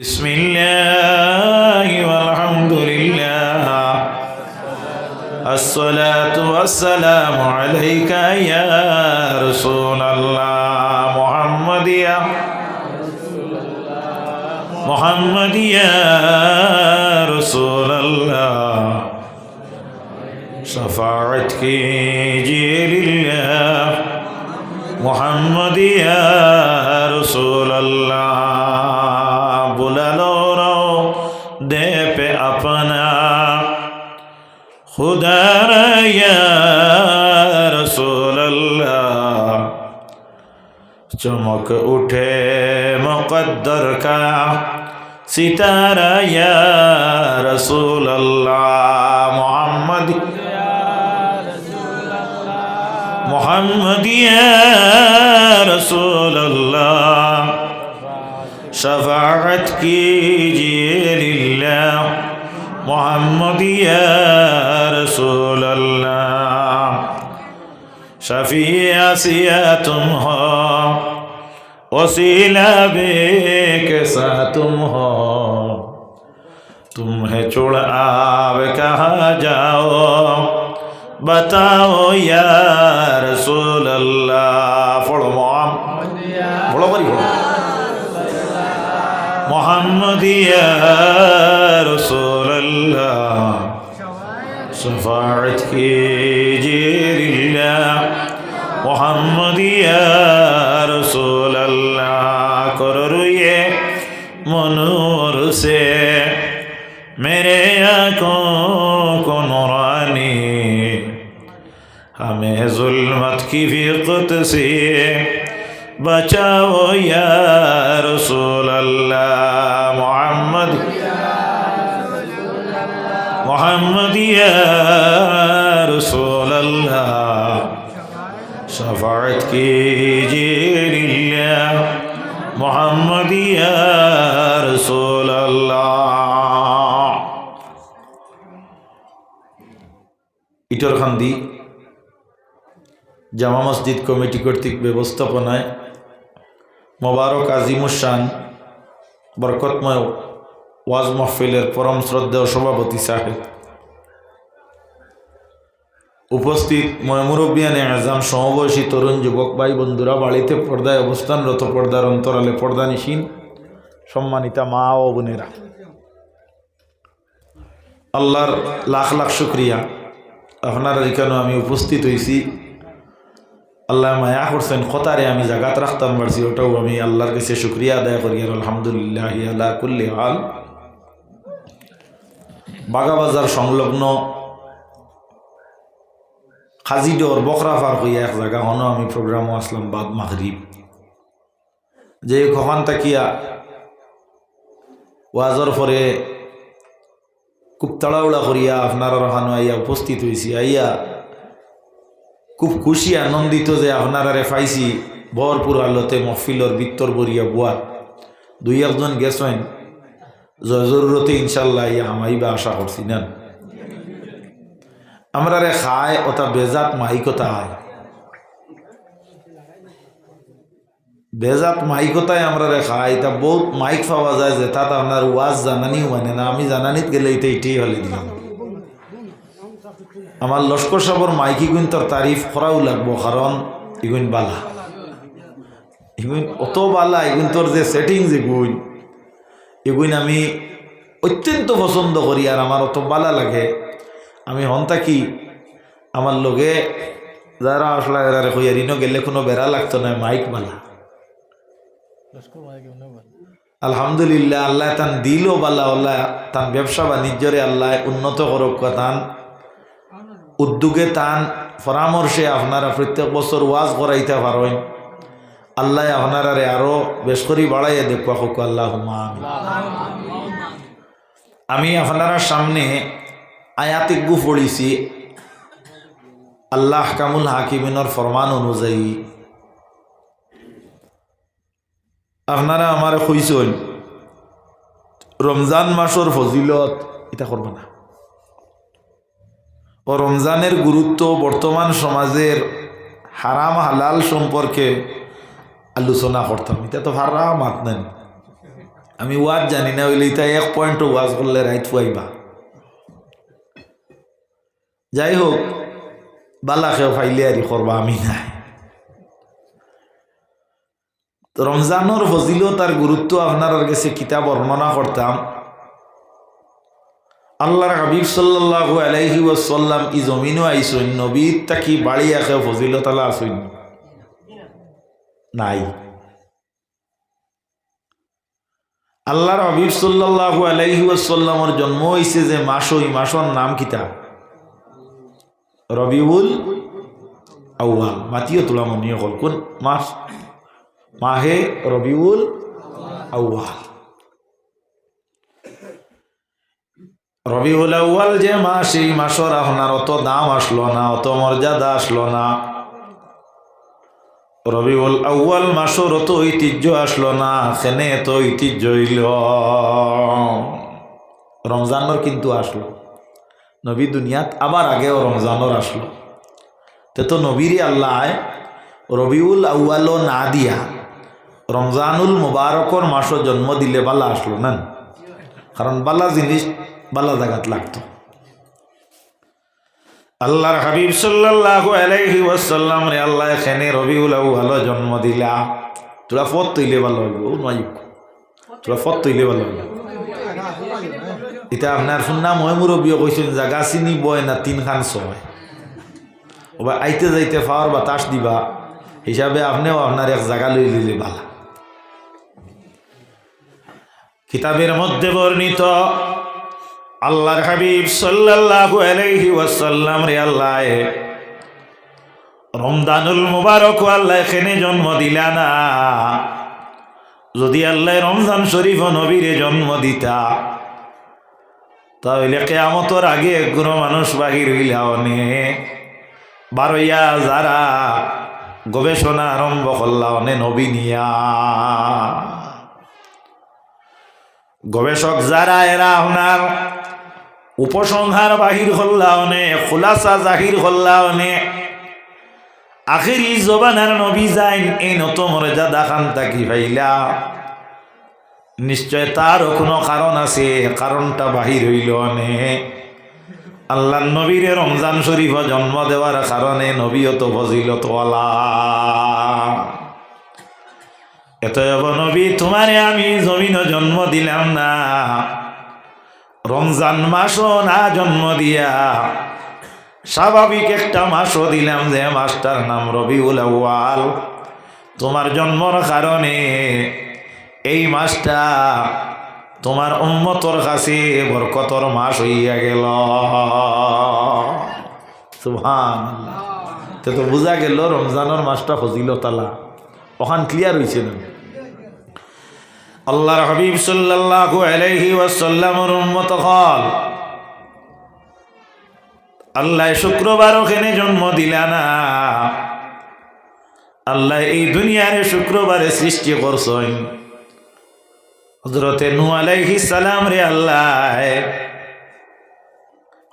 بسم الله والحمد لله الصلاة والسلام عليك يا رسول الله محمد يا محمد يا رسول الله شفاعتك جيل الله محمد يا رسول الله خدارا يا رسول الله. چمک اٹھے مقدر کا ستارا یا رسول اللہ. محمد محمد یا رسول اللہ. شفاعت کیجئے للہ. محمد يا رسول الله شفيع سيا تم ہو وسیلہ بے کیسا تم ہو تمہیں چھوڑ آب کہاں جاؤ بتاؤ یا رسول اللہ پڑھو مام پڑھو بری پڑھو محمد یا رسول الله شفاعتك جير الله محمد يا رسول الله করুয়ে মনুর সে মেরে آنکھوں کو نورانی ہمیں ظلمت کی فقت سے بچاؤ یا رسول اللہ محمد يا رسول জামা মসজিদ কমিটি কর্তৃক ব্যবস্থাপনায় মোবারক আজিমুসান বরকতময় ওয়াজ মাহফিলের পরম শ্রদ্ধা সভাপতি সাহেব। উপস্থিত ময়মুরব্বিয়ানে আজাম সমবয়সী তরুণ যুবক ভাই বন্ধুরা, বাড়িতে পর্দায় অবস্থানরত পর্দার অন্তরালে পর্দা নিশীন সম্মানিতা মা ও বোনেরা। আল্লাহর লাখ লাখ শুক্রিয়া। আপনার এখানে আমি উপস্থিত হয়েছি আল্লাহ মায়া করছেন কতারে আমি জাগাত রাখতাম পারছি ওটাও আমি আল্লাহর কাছে শুক্রিয়া আদায় করি, আর আলহামদুলিল্লাহ আল্লাহ কুল্লি হাল। বাগাবাজার সংলগ্ন খাজিডর বকরা পার হইয়া এক জায়গা, হনো আমি প্রোগ্রামও আসলাম বাদ মাগরিব। যে কখন তাকিয়া ওয়াজর পরে খুব তাড়াউড়া করিয়া আপনারা রহানো আইয়া উপস্থিত হয়েছি আইয়া খুব খুশি, আনন্দিত যে আপনারারে পাইছি, ভরপুর আলোতে মহফিলর বিত্তর বরিয়া বুয়ার দুই একজন গেছেন জরুরতে ইনশাল্লাহ ইয়া আমাইবা আশা করছি না আমরা রে খায় ওটা বেজাত মাইকতা আয় বেজাত মাইকতায় আমরা রে খাই, তা বহুত মাইক পাওয়া যায় যে তাত আপনার ওয়াজ জানানিও মানে না, আমি জানানিত গেলে এটা এটাই হলে দিলাম। আমার লস্কর সাবর মাইকি গুণ তোর তারিফ করাও লাগবো, কারণ এগুন বালা। এগুন অত বালা এগুন তোর যে সেটিং যে গুণ এগুন আমি অত্যন্ত পছন্দ করি আর আমার অত বালা লাগে। আমি হন্তা কি আমার লোকে যারা আসলে এরা হইয়ারিনও গেলে কোনো বেড়া লাগতো না, মাইক বালা আলহামদুলিল্লাহ, আল্লাহ তান দিলও বালা, আল্লাহ তান ব্যবসা বাণিজ্যরে আল্লাহ উন্নত করক তান। উদ্যোগে তান পরামর্শে আপনারা প্রত্যেক বছর ওয়াজ করাইতে পারেন আল্লাহ আপনারারে আরও বেশ করি বাড়াইয়া দেখবা হোক আল্লাহ আমি আপনারা সামনে আয়াতিজ্ঞু পড়িছি। আল্লাহ কামুল হাকিমিনর ফরমান অনুযায়ী। আপনারা আমার কইসন রমজান মাসর ফজিলত, এটা করবে না। ও রমজানের গুরুত্ব বর্তমান সমাজের হারাম হালাল সম্পর্কে আলোচনা করতাম। এটা তো হারাম নেন। আমি ওয়াজ জানি না ওইলে তাই এক পয়েন্ট ওয়াজ করলে রাইট ফুয়াইবা। যাই হোক বালা খেয়ে ফাইলে আরি করবা, আমি নাই। রমজানোর ফজিলত আর গুরুত্ব আপনার কাছে কিতাব বর্ণনা করতাম আল্লাহর হাবিব সাল্লাল্লাহু আলাইহি ওয়াসাল্লাম ই জমিনও আইসইন নবীর তাকি বাড়ি আখে ফজিলত আলা আসইন নাই। আল্লাহর হাবিব সাল্লাল্লাহু আলাইহি ওয়াসাল্লামর জন্ম হইছে যে মাস ওই মাসর নাম কিতা রবিউল আউয়াল। মাতিও তোলা মনে হল কোন মাস। মাহে রবিউল আউয়াল। রবিউল আউয়াল যে মাস এই মাসর আপনার অত দাম আসলো না, অত মর্যাদা আসলো না। রবিউল আউয়াল মাসর অত ঐতিহ্য আসলো না, সেনে তো ঐতিহ্য হইল রমজানোর কিন্তু আসলো। নবী দুনিয়াত আবার আগেও রমজানোর আসলো। তে তো নবীরই আল্লাহ রবিউল আউয়ালও না দিয়া রমজানুল মুবারকর মাসও জন্ম দিলে বালা আসলো না কারণ বালা জিনিস, বালা জাগাত লাগতো। আল্লাহর হাবিব ওয়াসাল্লাম রে আল্লাহ এখানে রবিউল আউয়াল জন্ম দিলা। তোরা ফত তৈলে ভালো হইব নয় তোরা ফত তৈলে ভালো হইব। এটা আপনার শুননা, মই মুরব্বীও কইছেন জাগা চিনি বয় না তিন খান ছয়। ওবা আইতে যাইতে ফাওয়ার বাতাস দিবা হিসাবে আপনিও আপনার এক জায়গা লই লিলে ভালা। কিতাবের মধ্যে বর্ণিত, আল্লাহর হাবিব সাল্লাল্লাহু আলাইহি ওয়াসাল্লাম রে আল্লাহ, রমজানুল মুবারক আল্লাহ এখানে জন্ম দিলা না? যদি আল্লাহ রমজান শরীফ নবীরে জন্ম দিতা তাহলে কেয়ামতর আগে কোনো মানুষ বাহির হইলা বারইয়া যারা গবেষণা আরম্ভ করলা অনে নবীনিয়া গবেষক যারা, এরা আপনার উপসংহার বাহির হল্লা অনে খোলাসা জাহির হল্লা অনে আখেরি জবানার নবী যাইন, এই নত মর্যাদা খান তাকি ভাইলা। নিশ্চয় তারও কোনো কারণ আছে, কারণটা বাহির হইল অনে আল্লাহ নবীর রমজান শরীফ জন্ম দেওয়ার কারণে নবীয়ত ফজিলতওয়ালা। এত নবী, তোমারে আমি জমিন জন্ম দিলাম না। রমজান মাসও না জন্ম দিয়া, স্বাভাবিক একটা মাসও দিলাম যে মাসটার নাম রবিউল আউয়াল। তোমার জন্মর কারণে এই মাসটা তোমার উম্মতর কাছে বরকতর মাস হইয়া গেল। সুহান তো তো বোঝা গেল রমজানের মাসটা ফজিল তালা ওখান ক্লিয়ার হয়েছে না? আল্লাহর হাবিব সাল্লাল্লাহু আলাইহি ওয়াসাল্লামের উম্মত হল আল্লাহ শুক্রবার ওখানে জন্ম দিলা না। আল্লাহ এই দুনিয়ারে শুক্রবারে সৃষ্টি করছেন। হজরতে নু আলাইহি সালাম রে আল্লাহ।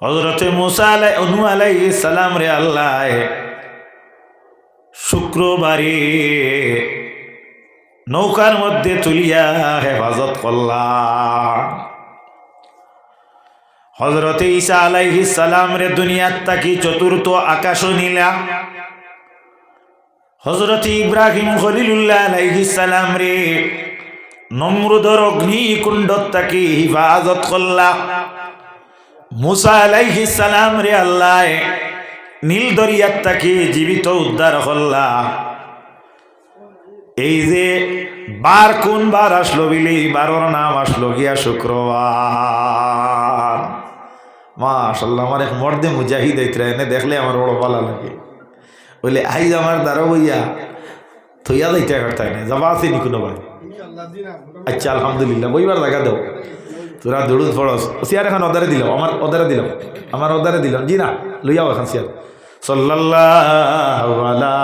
হজরতে মুসা আলাই নু আলাইহি সালাম রে আল্লাহ। শুক্রবারে নৌকার মধ্যে তুলিয়া হেফাজত করলাম। হজরতে ঈসা আলাইহি সালাম রে দুনিয়ার তাকি চতুর্থ আকাশ নিলা হজরত ইব্রাহিম খলিলুল্লাহ আলাইহি সালাম রে নমরুদর অগ্নিকুণ্ডত তাকি হিফাজত করলা। মুসা আলাইহি সালাম রে আল্লাহ নীল দরিয়ার তাকে জীবিত উদ্ধার করলা। এই যে বার কোন বার আসলো বিলি, বারোর নাম আসলো গিয়া শুক্রবার। মাশাল্লাহ আমার এক মর্দে মুজাহিদ আইতরা, এনে দেখলে আমার বড় ভালো লাগে। বলে, আইজ আমার দ্বারা বইয়া থইয়া যাইতে করতে না, যাবা আছে নি কোনো ভাই? আচ্ছা আলহামদুলিল্লাহ, বইবার জায়গা দাও। তোরা দৌড়ুদ ফরস সিয়ার এখন অদারে দিলাম, আমার অদারে দিলাম, আমার অদারে দিলাম। জি না, লইয়াও এখন সিয়ার। সাল্লাল্লাহু আলা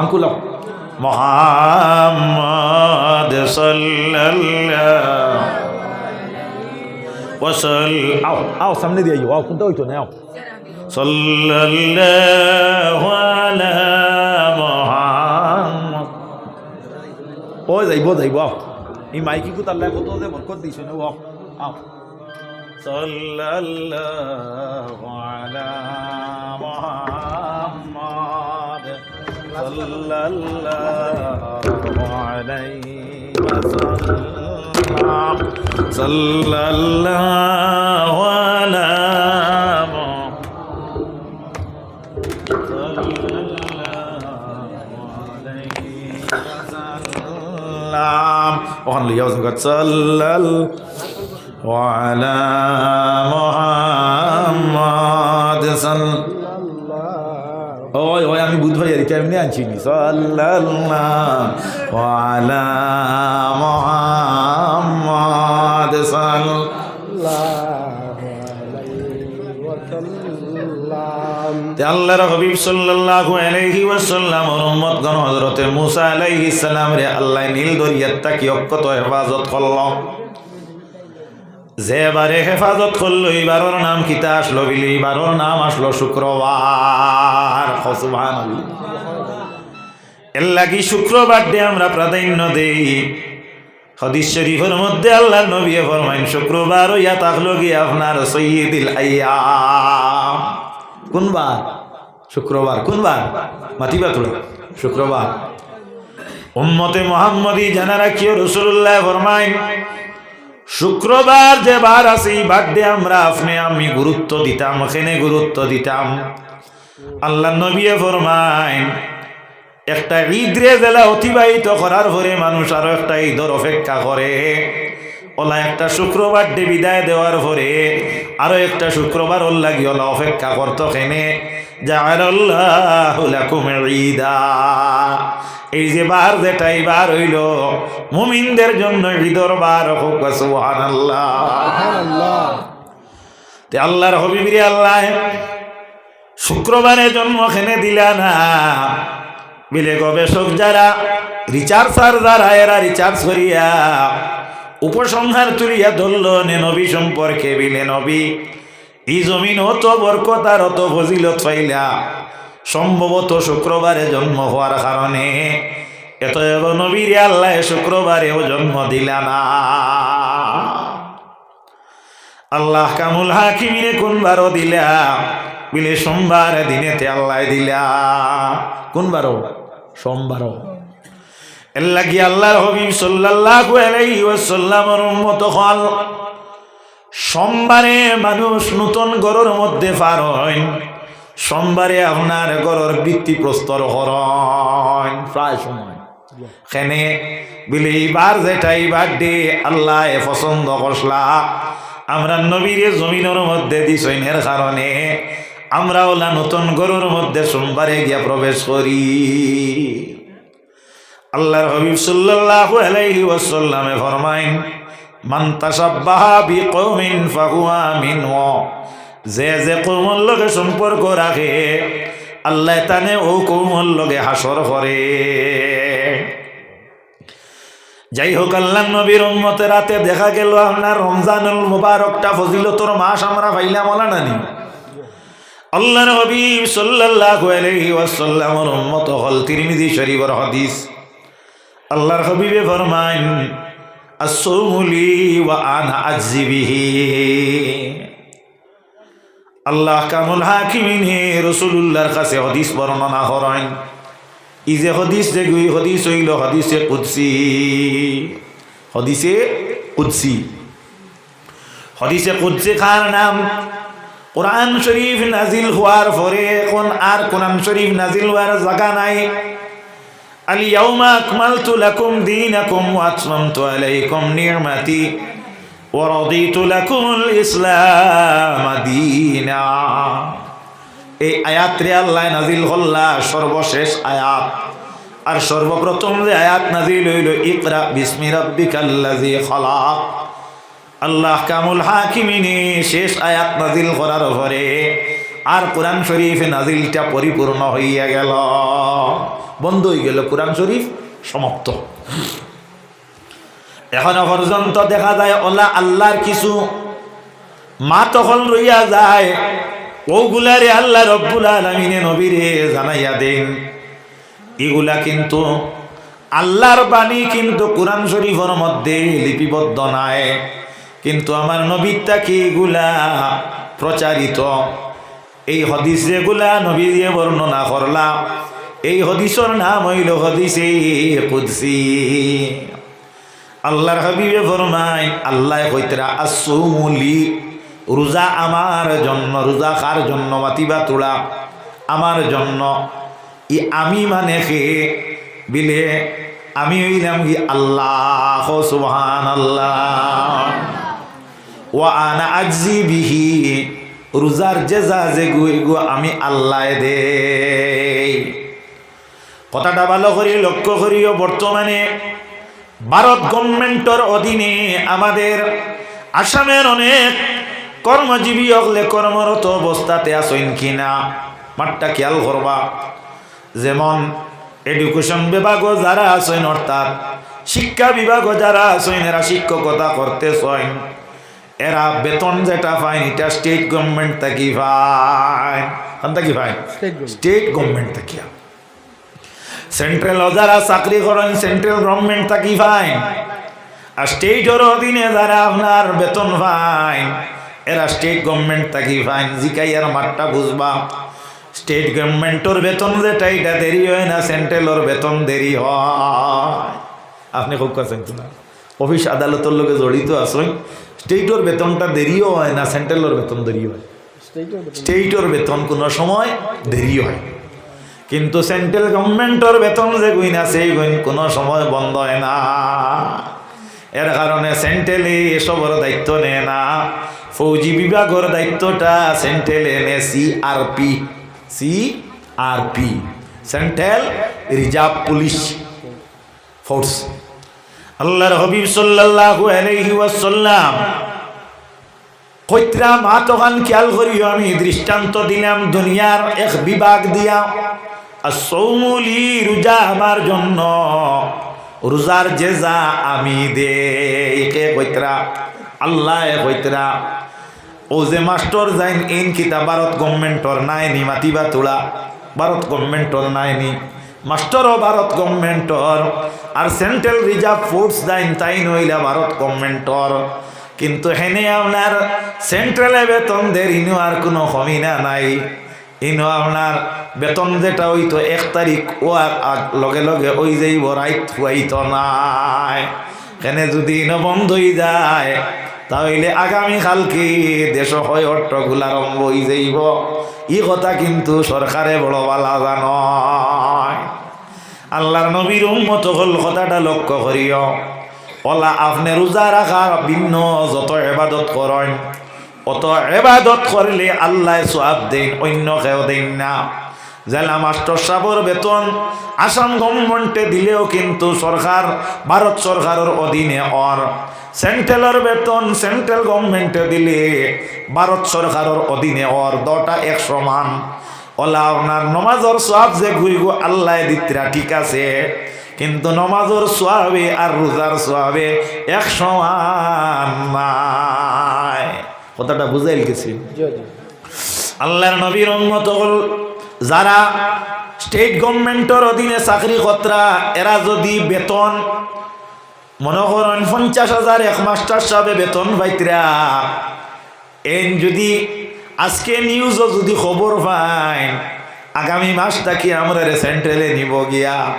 আঙ্কুল মোহাম্মদ ওয়াসাল আও আও, সামনে দিয়ে আও, কোনটা হইতো না, আও। সাল্লাল্লাহু আলা ও যাইব যাইব আও এই মাইকি কুত আল্লাহ কত যে বরকত দিছে না ওয়াও আও সাল্লাল্লাহু আলা মুহাম্মাদ সাল্লাল্লাহু আলাইহি ওয়াসাল্লাম সাল্লাল্লাহু আলা ওখান লিয়াও জগৎ সাল্লাল ওয়ালা মুহাম্মাদ সাল ওই ওই আমি বুধবার আর কেমনে আনছি। নি সাল্লাল্লাহু আলা মুহাম্মাদ সাল শুক্রবার। আমরা প্রাধান্য দেই। হদিস শরীফের মধ্যে আল্লাহ নবী ফরমাইন, শুক্রবার ইয়া তাকলো গিয়ে আপনার সৈয়দিল আইয়াম। কোন বার শুক্রবার। কোন বার মাতিবা তোলা শুক্রবার। উম্মতে মোহাম্মদী জানা রাখিও রসুল্লাহ ফরমাইন, শুক্রবার যে বার আসি বার্থডে আমরা আপনি আমি গুরুত্ব দিতাম, ওখানে গুরুত্ব দিতাম। আল্লাহ নবী ফরমাইন, একটা ঈদ রে জেলা অতিবাহিত করার পরে মানুষ আরও একটা ঈদর অপেক্ষা করে। ওলা একটা শুক্রবার ডে বিদায় দেওয়ার পরে আরও একটা শুক্রবার ওর লাগি ওলা অপেক্ষা করতো খেনে ঈদা। এই যে বার যেটাই বার হইল, মুমিনদের জন্য ঈদর বার হোক তে আল্লাহর হবিবিরে আল্লাহ শুক্রবারে জন্ম খেনে দিলা না? বিলে গবেষক যারা রিচার্জার যারা, এরা রিচার্জ করিয়া উপসংহার তুলিয়া ধরল নে নবী সম্পর্কে বিলে নবী। এই জমিন অত বরকত আর অত ফজিলত পাইলা। সম্ভবত শুক্রবারে জন্ম হওয়ার কারণে। এত নবীর আল্লাহ শুক্রবারেও জন্ম দিলা না। আল্লাহ কামুল হাকিমিনে কোন বারো দিলা? বিলে সোমবার দিনেতে আল্লাহ দিলা। কোন বারো সোমবার এর লাগি আল্লাহর হবিব সাল্লাল্লাহু আলাইহি ওয়াসাল্লামের উম্মত হল সোমবারে মানুষ নতুন গরুর মধ্যে পার হয় সোমবারে আপনার গরুর বৃত্তি প্রস্তর হরণ। প্রায় সময়। খেনে বিলে এইবার যেটা এইবার ডে আল্লাহ পছন্দ করসলা। আমরা নবীরে জমিনের মধ্যে দিছইনের কারণে আমরা ওলা নতুন গরুর মধ্যে সোমবারে গিয়া প্রবেশ করি। আল্লাহর হবিব সাল্লাল্লাহু আলাইহি ওয়াসাল্লামে ফরমাইন, মান তাসাব্বাহা বিকৌমিন ফাহুয়া মিনহু। যে যে কৌমর লগে সম্পর্ক রাখে, আল্লাহ তানে ও কৌমর লগে হাসর করে। যাই হোক আল্লাহ নবীর উম্মতের রাতে দেখা গেল আপনার রমজানুল মুবারকটা ফজিলতর মাস আমরা পাইলাম ওলা নানি আল্লাহর হাবিব সাল্লাল্লাহু আলাইহি ওয়াসাল্লামের উম্মত হল তিরমিজি শরীফের হাদিস। আল্লাহর হাবিবে ফরমান আসৌমুলি ওয়া আনা আজজিবিহি আল্লাহ কামুল হাকিমিন হে রসুল্লাহর কাছে হদিস বর্ণনা করেন। ই যে হদিস, যে গুই হদিস হইল, হদিসে কুদসি। হদিসে কুদসি। হদিসে কুদসি খার নাম? কোরআন শরীফ নাজিল হওয়ার পরে এখন আর কোরআন শরীফ নাজিল হওয়ার জায়গা নাই? আলিয়াউমা আকমালতু লাকুম দীনাকুম ওয়া আতমামতু আলাইকুম নি'মাতি ওয়া রাদিতু লাকুমুল ইসলাম এই আয়াত আল্লাহ নাজিল হল্লা, সর্বশেষ আয়াত। আর সর্বপ্রথম যে আয়াত নাজিল হইল, ইকরা বিসমি রাব্বিকাল্লাযী খলাক। আল্লাহ কামুল হাকিমিনী, শেষ আয়াত নাজিল করার পরে আর কোরআন শরীফ নাজিলটা পরিপূর্ণ হইয়া গেল। বন্ধ হয়ে গেল কোরআন শরীফ, সমাপ্ত। এখনও পর্যন্ত দেখা যায়, ওলা আল্লাহর কিছু মা তখন রইয়া যায়। ওগুলারে আল্লাহ রব্বুল আলমিনে নবীরে জানাইয়া দেন। এগুলা কিন্তু আল্লাহর বাণী কিন্তু কোরআন শরীফের মধ্যে লিপিবদ্ধ নাই। কিন্তু আমার নবীরটা কি এগুলা প্রচারিত। এই হদিস যেগুলা নবী দিয়ে বর্ণনা করলা এই হদিসর নাম হইল হদিসে কুদসি। আল্লাহর হাবিবে ফরমাই আল্লাহ কইতরা আসুমুলি রোজা আমার জন্য, রোজা কার জন্য মাতিবা তোলা? আমার জন্য। ই আমি মানে খে বিলে, আমি হইলাম কি আল্লাহ সুবহান আল্লাহ ওয়া আনা আজি বিহি রোজার যে যা যে গু এগু আমি আল্লাহ দে। কথাটা ভালো করি লক্ষ্য করিও বর্তমানে ভারত গভর্নমেন্টর অধীনে আমাদের আসামের অনেক কর্মজীবী হলে কর্মরত অবস্থাতে আসেন কিনা মাঠটা খেয়াল করবা। যেমন এডুকেশন বিভাগও যারা আছেন, অর্থাৎ শিক্ষা বিভাগও যারা আছেন, এরা শিক্ষকতা করতে চান এরা বেতন যেটা পায় এটা স্টেট গভর্নমেন্ট থাকি পায়। থাকি পায়? স্টেট গভর্নমেন্ট থাকিয়া সেন্ট্রাল যারা চাকরি করেন সেন্ট্রাল গভর্নমেন্ট থাকি পায়। আর স্টেটের অধীনে যারা আপনার বেতন পায় এরা স্টেট গভর্নমেন্ট থাকি পায়। জিকাই আর মাঠটা বুঝবা। স্টেট গভর্নমেন্টর বেতন যেটা এটা দেরি হয় না সেন্ট্রালের বেতন দেরি হয়। আপনি খুব কাছেন না। অফিস আদালতের লোকে জড়িত আসেন স্টেটের বেতনটা দেরিও হয় না, সেন্ট্রালের বেতন দেরি হয়। স্টেটের বেতন কোনো সময় দেরি হয়। কিন্তু সেন্ট্রাল গভর্নমেন্টর বেতন যে গুইন আছে, এই গুইন কোনো সময় বন্ধ হয় না। এর কারণে সেন্ট্রালে এসবের দায়িত্ব নেয় না। ফৌজি বিভাগের দায়িত্বটা সেন্ট্রালে নে C R P C R P central reserve police force আল্লাহর হবিব সাল্লাল্লাহু আলাইহি ওয়াসাল্লাম। কৈত্রা মা তখন খেয়াল করিও, আমি দৃষ্টান্ত দিলাম দুনিয়ার এক বিভাগ দিয়া। আর সৌমুলি রোজা আমার জন্য, রোজার যা আমি দে, একে কৈত্রা আল্লাহ কৈত্রা ও যে মাস্টর যাইন ইন কিতা ভারত গভর্নমেন্টর নাইনি, মাতিবা তোলা, ভারত গভর্নমেন্টর নাইনি। মাস্টরও ভারত গভর্নমেন্টর আর সেন্ট্রাল রিজার্ভ ফোর্স দাইন তাই নইলা ভারত গভর্নমেন্টর। কিন্তু হেনে আপনার সেন্ট্রালে বেতন দের ইনো আর কোনো কমিনা নাই। ইনো আপনার বেতন যেটা হইতো এক তারিখ ও আর লগে লগে ওই যাইব, রাইত হুয়াইতো নাই। এখানে যদি ইনো বন্ধ হয়ে যায় তাহলে আগামী কালকে দেশ হয় অট্টগুলা হয়ে যাইব। ই কথা কিন্তু সরকারে বড় বালা জানয় আল্লাহর নবীর উম্মত হল কথাটা লক্ষ্য করিও। ওলা আপনি রোজা রাখা ভিন্ন, যত এবাদত করেন, অত এবাদত করলে আল্লাহ সোয়াব দেন, অন্য কেউ দেন না। জেলা মাস্টার সাবর বেতন আসাম গভর্নমেন্টে দিলেও কিন্তু সরকার, ভারত সরকারের অধীনে অর। সেন্ট্রালের বেতন সেন্ট্রাল গভর্নমেন্টে দিলে ভারত সরকারের অধীনে অর, দটা এক সমান। ওলা আপনার নমাজর সব যে ঘুরিব আল্লাহ দিত্রা ঠিক আছে। কিন্তু নমাজর সোয়াবে আর রোজার সোয়াবে এক সমান কথাটা বুঝাইল গেছি আল্লাহর নবীর উন্মত হল যারা স্টেট গভর্নমেন্টের অধীনে চাকরি কর্তা এরা যদি বেতন মনে করেন পঞ্চাশ হাজার এক মাস্টার সাহেবে বেতন পাইতরা এন যদি আজকে নিউজও যদি খবর পাই, আগামী মাসটা কি আমরা সেন্ট্রেলে নিব গিয়া?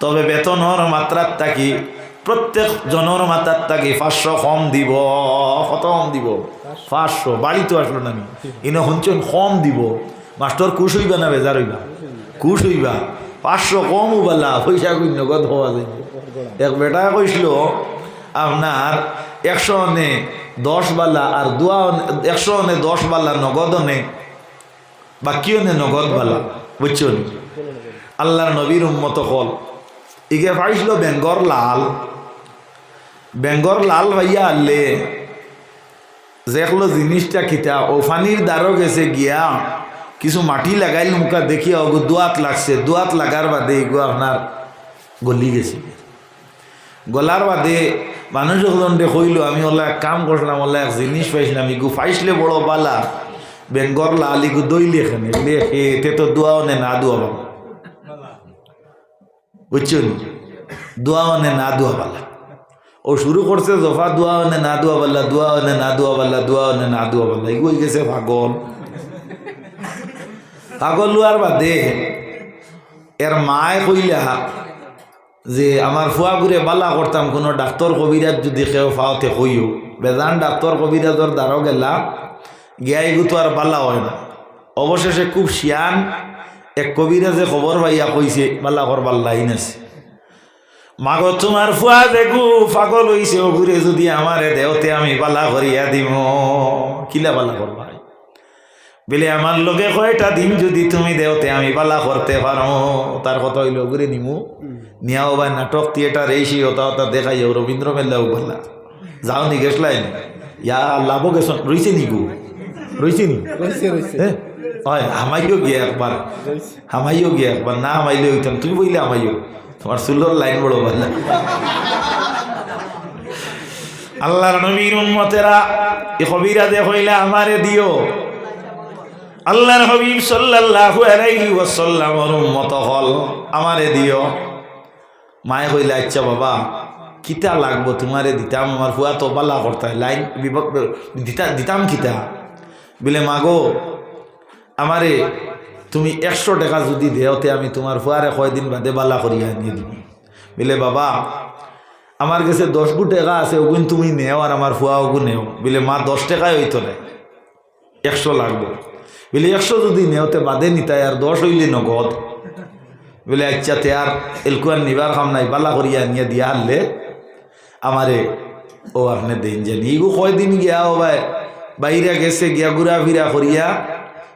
তবে বেতনের মাত্রার থাকি প্রত্যেক জনের মাত্রার থাকি পাঁচশো কম দিব? কত কম দিব। পাঁচশো বাড়ি তো আসলো না আমি। ইনো শুনছেন, কম দিব। মাস্টার, কুশ হইবা না বেজার হইবা? কুশ হইবা? পাঁচশো কম উবালা, পয়সা কই নগদ হওয়া যায়? এক বেটা কইছিল আপনার একশো নে দশ বালা আর দুয়া একশো অনে দশ বালা, নগদ অনে বা কি অনে নগদ বালা, বুঝছ? আল্লাহর নবীর উম্মত কল ইগে পাইছিল বেঙ্গর লাল। বেঙ্গর লাল ভাইয়া আল্লে দেখল জিনিসটা কিতা ও ফানির দ্বারও গেছে গিয়া কিছু মাটি লাগাইল, মুখা দেখিয়া ওগো দুয়াত লাগছে। দুয়াত লাগার বাদে এগো আপনার গলি গেছে। গলার বাদে মানুষ যখন কইল, আমি ওলা এক কাম করলাম ওলা এক জিনিস পাইছিলাম ইগু পাইছিলে বড় বালা। লাল ইগু দইলে এখানে। এতে তো দোয়াও নে, না দোয়া বাবা নি? দোয়া মানে না দোয়া বালা। ও শুরু করছে জফা দোয়া মানে না দোয়া বাল্লা দোয়া মানে না দোয়া বাল্লা দোয়া মানে না দোয়া বাল্লা এগুলো গেছে পাগল? পাগল লোয়ার বাদে, এর মায় কইলা যে আমার ফুয়া ঘুরে বালা করতাম, কোনো ডাক্তার কবিরাজ যদি কেউ ফাওতে কইও বেজান ডাক্তার কবিরাজর দ্বারও গেলা গিয়াই গুতো আর বালা হয় না। অবশেষে খুব শিয়ান এক কবিরাজে খবর পাইয়া কইছে বালা কর বাল্লাইন আছে মাগো তোমার ফুয়া দেখু পাগল হইছে ও ঘুরে যদি আমারে দেওতে আমি বালা করিয়া দিব কিলা বালা করবা বলে আমার লোকে কয়টা দিন যদি তুমি দেওতে আমি বালা করতে পারো তার কথা হইল ঘুরে নিমু। নিয়াও বা নাটক থিয়েটার এই সেই হতা হতা দেখাই রবীন্দ্র মেল্লাও বললা যাও নি? গেছলাই ইয়া লাভ গেছ রইছে নি গু? রইছে নি? হ্যাঁ হামাইও গিয়ে একবার। হামাইও গিয়ে একবার। না হামাইলে হইতাম তুমি বইলে হামাইও। তোমার সুলোর লাইন বড় বললা। আল্লাহর নবীর উম্মতেরা এ কবিরা দে হইলে আমারে দিও। আল্লাহর হাবিব সাল্লাল্লাহু আলাইহি ওয়াসাল্লামর উম্মত হল আমারে দিও। মায়ে কইলে আচ্ছা বাবা, কিতা লাগবো তোমারে দিতাম? আমার ফুয়া তো বালা করতায় লাইন দিতা, দিতাম কিতা? বলে, মাগো আমারে তুমি একশো টাকা যদি দেওতে আমি তোমার ফুয়ারে কয়দিন বাদে বালা করিয়া নিয়ে দিব বলে, বাবা আমার কাছে দশ গু টাকা আছে ওগুন তুমি নেও আর আমার ফুয়া ওগু নেও। বলে, মা, দশ টাকায় হইতো না একশো লাগবে। বলে, একশো যদি নেওতে বাদে নিতাই আর দশ হইলে নগদ। বলে আচ্ছা তে আর এলকুয়ার নিবার খাম নাই, বালা করিয়া নিয়ে দিয়া হারলে আমারে, ও আপনি দিন জানি ইগু কয়দিন গিয়া ও ভাই, বাইরে গেছে, গিয়া ঘুরা ফিরা করিয়া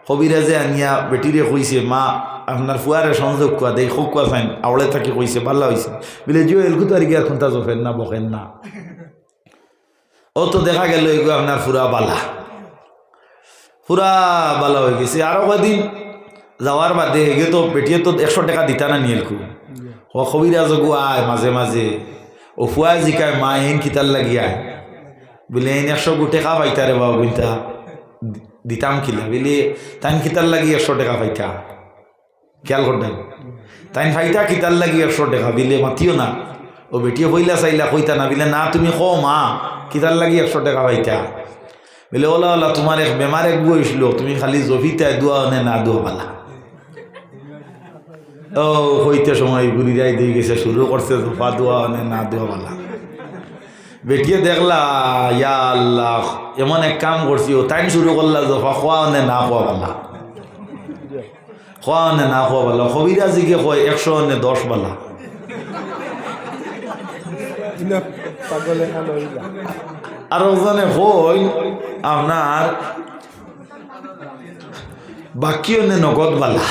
কবিরাজে আনিয়া বেটিরে কইছে, মা, আপনার ফুয়ারে সংযোগ কোয়া দেই হোক কোয়া ফাইন আওড়ে থাকি কইছে ভালো হয়েছে বলে, জিও, এলকু তো আর গিয়া খুন্তা জফেন না, বকেন না। ও তো দেখা গেল, এগু, আপনার ফুরা বালা। পুরা ভালো হয়ে গেছে, আরও কদিন যাওয়ার বাদে হেগে তো বেটিয়ে তো একশো টাকা দিতা না নিয়েলকু। ও কবিরাজ গো আয় মাঝে মাঝে ও ফুয়াই জিকায় মা এন কিতার লাগিয়া বলে এন একশো গু টাকা পাইতা রে বাবু বইতা দিতাম কিলা। বলে, তাইন কিতার লাগি একশো টাকা পাইতা। খেয়াল করতেন তাইন ফাইতা কিতার লাগি একশো টাকা। বিলে, মাতিও না। ও বেটিয়ে বইলা চাইলা, কইতা না। বিলে, না, তুমি কো মা কিতার লাগি একশো টাকা পাইতা। বলে ওলা ওলা তোমার এক বেমার এক বইছিল তুমি খালি জফিতায় দোয়া নে না দোয়া পালা ও হইতে সময় ঘুরি যাই দিয়ে গেছে শুরু করছে জফা দোয়া নে না দোয়া পালা বেটিয়ে দেখলা ইয়া আল্লাহ এমন এক কাম করছি ও টাইম শুরু করলা জফা খোয়া নে না খোয়া পালা খোয়া নে না খোয়া পালা কবিরাজিকে কয় একশো নে দশ খান আর ওখানে হই আপনার বাকি অন্য নগদ বালা?